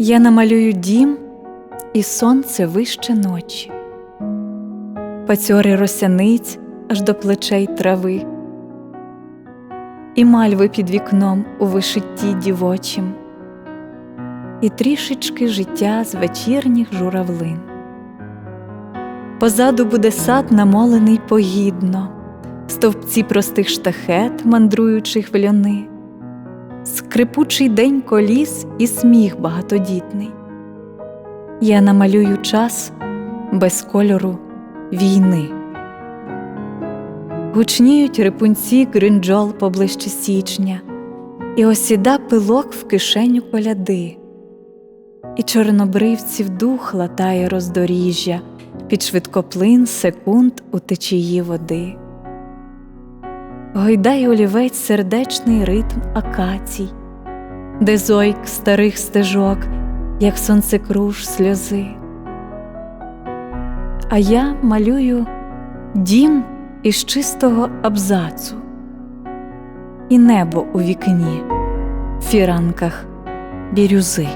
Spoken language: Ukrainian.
Я намалюю дім і сонце вище ночі, пацьори росяниць аж до плечей трави, і мальви під вікном у вишитті дівочім, і трішечки життя з вечірніх журавлин. Позаду буде сад намолений погідно, стовпці простих штахет, мандруючих в льони, скрипучий день коліс і сміх багатодітний. Я намалюю час без кольору війни. Гучніють рипунці гринджол поближче січня, і осіда пилок в кишеню коляди, і чорнобривців дух латає роздоріжжя під швидкоплин секунд у течії води. Гойдає олівець сердечний ритм акацій, де зойк старих стежок, як сонцекруж сльози. А я малюю дім із чистого абзацу і небо у вікні в фіранках бірюзи.